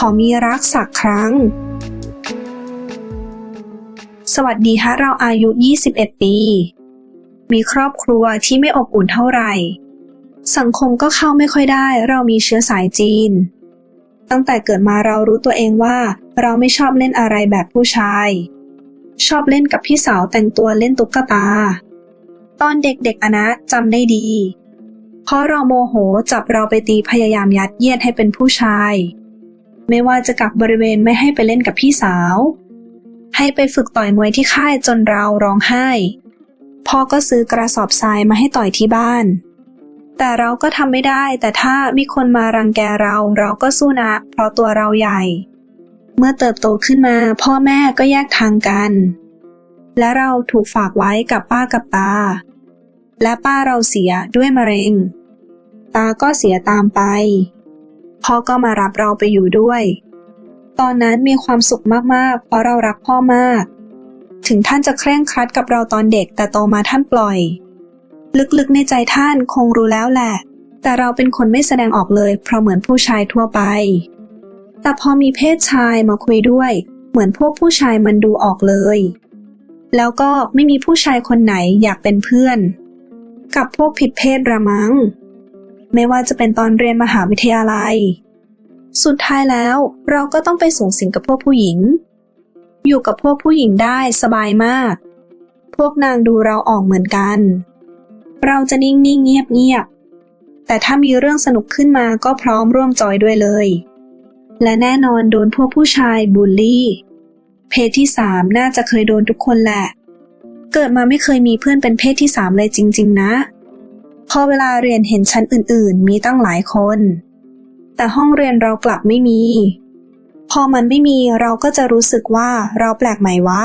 ขอมีรักสักครั้ง สวัสดีฮะเราอายุ 21 ปี มีครอบครัวที่ไม่อบอุ่นเท่าไหร่ สังคมก็เข้าไม่ค่อยได้ เรามีเชื้อสายจีน ตั้งแต่เกิดมาเรารู้ตัวเองว่า เราไม่ชอบเล่นอะไรแบบผู้ชาย ชอบเล่นกับพี่สาวแต่งตัวเล่นตุ๊กตา ตอนเด็กๆอนะจำได้ดีเพราะเราโมโหจับเราไปตีพยายามยัดเยียดให้เป็นผู้ชาย ไม่ว่าจะกักบริเวณไม่ให้ไปเล่นกับพี่สาว ให้ไปฝึกต่อยมวยที่ค่ายจนเราร้องไห้ พ่อก็ซื้อกระสอบทรายมาให้ต่อยที่บ้าน แต่เราก็ทำไม่ได้ แต่ถ้ามีคนมารังแกเราเราก็สู้นะ เพราะตัวเราใหญ่ เมื่อเติบโตขึ้นมา พ่อแม่ก็แยกทางกัน และเราถูกฝากไว้กับป้ากับตา และป้าเราเสียด้วยมะเร็ง ตาก็เสียตามไป พ่อก็มารับเราไปอยู่ด้วย ตอนนั้นมีความสุขมากๆ เพราะเรารักพ่อมาก ถึงท่านจะเคร่งครัดกับเราตอนเด็กแต่โตมาท่านปล่อย ลึกๆในใจท่านคงรู้แล้วแหละ แต่เราเป็นคนไม่แสดงออกเลย เพราะเหมือนผู้ชายทั่วไป แต่พอมีเพศชายมาคุยด้วย เหมือนพวกผู้ชายมันดูออกเลย แล้วก็ไม่มีผู้ชายคนไหนอยากเป็นเพื่อน กับพวกผิดเพศระมัง ไม่ว่าจะเป็นตอนเรียนมหาวิทยาลัย สุดท้ายแล้วเราก็ต้องไปสูงสิงกับพวกผู้หญิง อยู่กับพวกผู้หญิงได้สบายมาก พวกนางดูเราออกเหมือนกัน เราจะนิ่งๆเงียบๆแต่ถ้ามีเรื่องสนุกขึ้นมาก็พร้อมร่วมจอยด้วยเลย และแน่นอนโดนพวกผู้ชายบูลลี่ เพศที่สามน่าจะเคยโดนทุกคนแหละ เกิดมาไม่เคยมีเพื่อนเป็นเพศที่สามเลยจริง ๆ นะ พอเวลาเรียนเห็นชั้นอื่นๆ มีตั้งหลายคน แต่ห้องเรียนเรากลับไม่มี พอมันไม่มีเราก็จะรู้สึกว่าเราแปลกใหม่วะ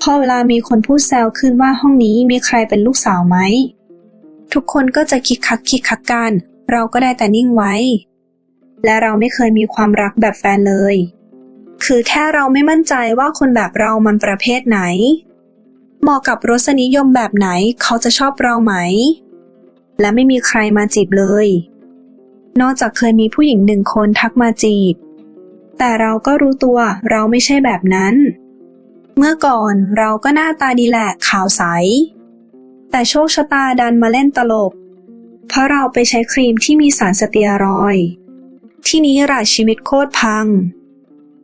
พอเวลามีคนพูดแซวขึ้นว่าห้องนี้มีใครเป็นลูกสาวไหม ทุกคนก็จะคิกคักคิกคักกัน เราก็ได้แต่นิ่งไว้ และเราไม่เคยมีความรักแบบแฟนเลย คือแค่เราไม่มั่นใจว่าคนแบบเรามันประเภทไหน เหมาะกับรสนิยมแบบไหนเขาจะชอบเราไหม และไม่มีใครมาจีบเลย นอกจากเคยมีผู้หญิงหนึ่งคนทักมาจีบ แต่เราก็รู้ตัวเราไม่ใช่แบบนั้น เมื่อก่อนเราก็หน้าตาดีแหละขาวใส แต่โชคชะตาดันมาเล่นตลก เพราะเราไปใช้ครีมที่มีสารสเตียรอยด์ที่นี้ราชีวิตโคตรพัง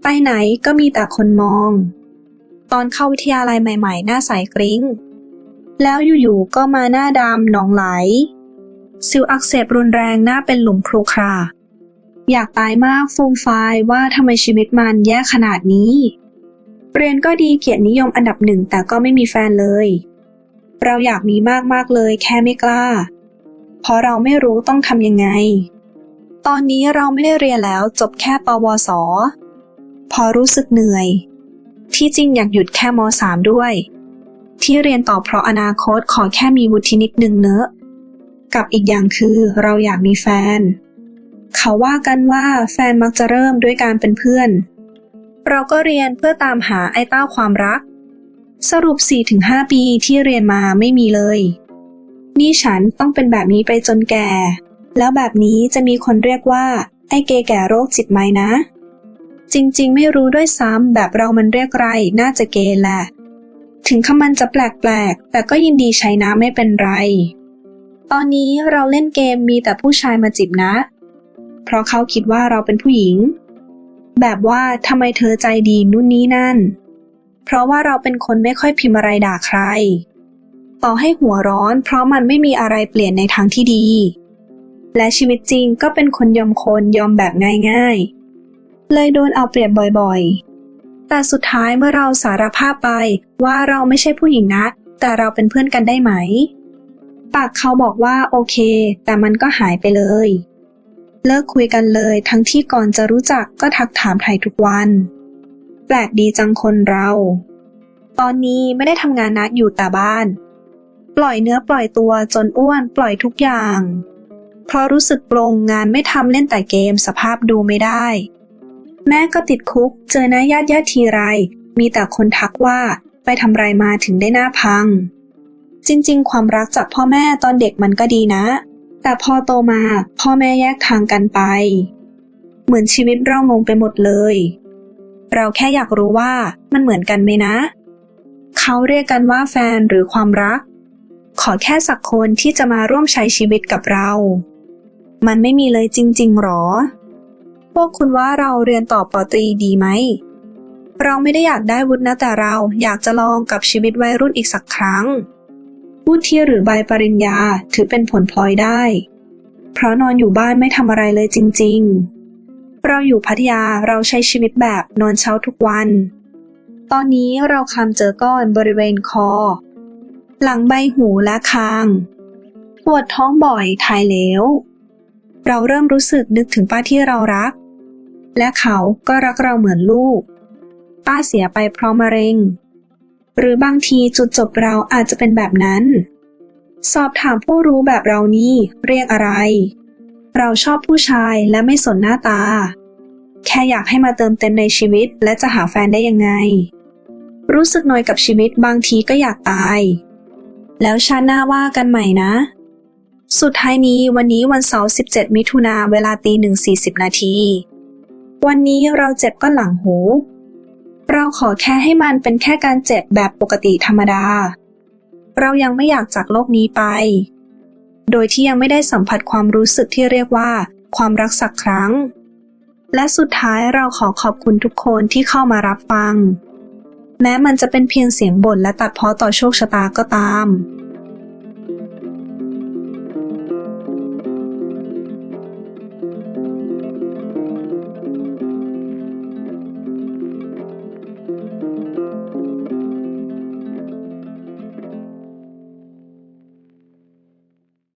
ไปไหนก็มีแต่คนมอง ตอนเข้าวิทยาลัยใหม่ ๆ หน้าใสกริ้งแล้วอยู่ๆก็มาหน้าดำหนองไหล สิวอักเสบรุนแรงหน้าเป็นหลุมครุขระอยากตายมากฟูมฟายว่าทำไมชีวิตมันแย่ขนาดนี้ เรียนก็ดีเกียรตินิยมอันดับหนึ่งแต่ก็ไม่มีแฟนเลย เราอยากมีมากๆเลยแค่ไม่กล้า เพราะเราไม่รู้ต้องทำยังไง ตอนนี้เราไม่ได้เรียนแล้วจบแค่ปวส พอรู้สึกเหนื่อย ที่จริงอยากหยุดแค่มสามด้วย ที่เรียนต่อเพราะอนาคตขอแค่มีวุฒินิดนึงเนอะ กับอีกอย่างคือเราอยากมีแฟน เขาว่ากันว่าแฟนมักจะเริ่มด้วยการเป็นเพื่อน เราก็เรียนเพื่อตามหาไอ้เต้าความรัก สรุป 4-5 ปีที่เรียนมาไม่มีเลย นี่ฉันต้องเป็นแบบนี้ไปจนแก่ แล้วแบบนี้จะมีคนเรียกว่าไอ้เกแก่โรคจิตไหมนะ จริงๆ ไม่รู้ด้วยซ้ำแบบเรามันเรียกไรน่าจะเกแหละ ถึงคำมันจะแปลกๆ แต่ก็ยินดีใช้นะไม่เป็นไร ตอนนี้เราเล่นเกมมีแต่ผู้ชายมาจีบนะ เพราะเขาคิดว่าเราเป็นผู้หญิง แบบว่าทำไมเธอใจดีนู่นนี่นั่น เพราะว่าเราเป็นคนไม่ค่อยพิมพ์อะไรด่าใคร ต่อให้หัวร้อน เพราะมันไม่มีอะไรเปลี่ยนในทางที่ดี และชีวิตจริงก็เป็นคนยอมคนยอมแบบง่ายๆ เลยโดนเอาเปรียบบ่อยๆ แต่สุดท้ายเมื่อเราสารภาพไปว่าเราไม่ใช่ผู้หญิงนะ แต่เราเป็นเพื่อนกันได้ไหม ปากเขาบอกว่าโอเค แต่มันก็หายไปเลย เลิกคุยกันเลย ทั้งที่ก่อนจะรู้จักก็ทักถามไทยทุกวัน แปลกดีจังคนเรา ตอนนี้ไม่ได้ทำงานนัดอยู่แต่บ้าน ปล่อยเนื้อปล่อยตัวจนอ้วนปล่อยทุกอย่าง เพราะรู้สึกปลงงานไม่ทำเล่นแต่เกมสภาพดูไม่ได้ แม่ก็ติดคุก เจอหน้าญาติญาติทีไร มีแต่คนทักว่าไปทำไรมาถึงได้หน้าพัง จริง ๆ ความรักจากพ่อแม่ตอนเด็กมันก็ดีนะ แต่พอโตมาพ่อแม่แยกทางกันไป เหมือนชีวิตเรางงไปหมดเลย เราแค่อยากรู้ว่ามันเหมือนกันไหมนะ เขาเรียกกันว่าแฟนหรือความรัก ขอแค่สักคนที่จะมาร่วมใช้ชีวิตกับเรา มันไม่มีเลยจริง ๆหรอ พวกคุณว่าเราเรียนต่อปอตรีดีไหมเราไม่ได้อยากได้วุฒินะแต่เราอยากจะลองกับชีวิตวัยรุ่นอีกสักครั้ง วุฒิหรือใบปริญญาถือเป็นผลพลอยได้ เพราะนอนอยู่บ้านไม่ทำอะไรเลยจริง ๆ เราอยู่พัทยาเราใช้ชีวิตแบบนอนเช้าทุกวัน ตอนนี้เราคำเจอก้อนบริเวณคอ หลังใบหูและคาง ปวดท้องบ่อยถ่ายเหลว เราเริ่มรู้สึกนึกถึงป้าที่เรารัก และเขาก็รักเราเหมือนลูก ป้าเสียไปเพราะมะเร็ง หรือบางทีจุดจบเราอาจจะเป็นแบบนั้น สอบถามผู้รู้แบบเรานี่เรียกอะไร เราชอบผู้ชายและไม่สนหน้าตา แค่อยากให้มาเติมเต็มในชีวิตและจะหาแฟนได้ยังไง รู้สึกหน่อยกับชีวิตบางทีก็อยากตาย แล้วชาติหน้าว่ากันใหม่นะ สุดท้ายนี้วันนี้วันเสาร์ 17 มิถุนาเวลาตีหนึ่งสี่สิบนาที วันนี้เราเจ็บก้อนหลังหู เราขอแค่ให้มันเป็นแค่การเจ็บแบบปกติธรรมดา เรายังไม่อยากจากโลกนี้ไป โดยที่ยังไม่ได้สัมผัสความรู้สึกที่เรียกว่า ความรักสักครั้ง และสุดท้ายเราขอขอบคุณทุกคนที่เข้ามารับฟัง แม้มันจะเป็นเพียงเสียงบ่นและตัดพ้อต่อโชคชะตาก็ตาม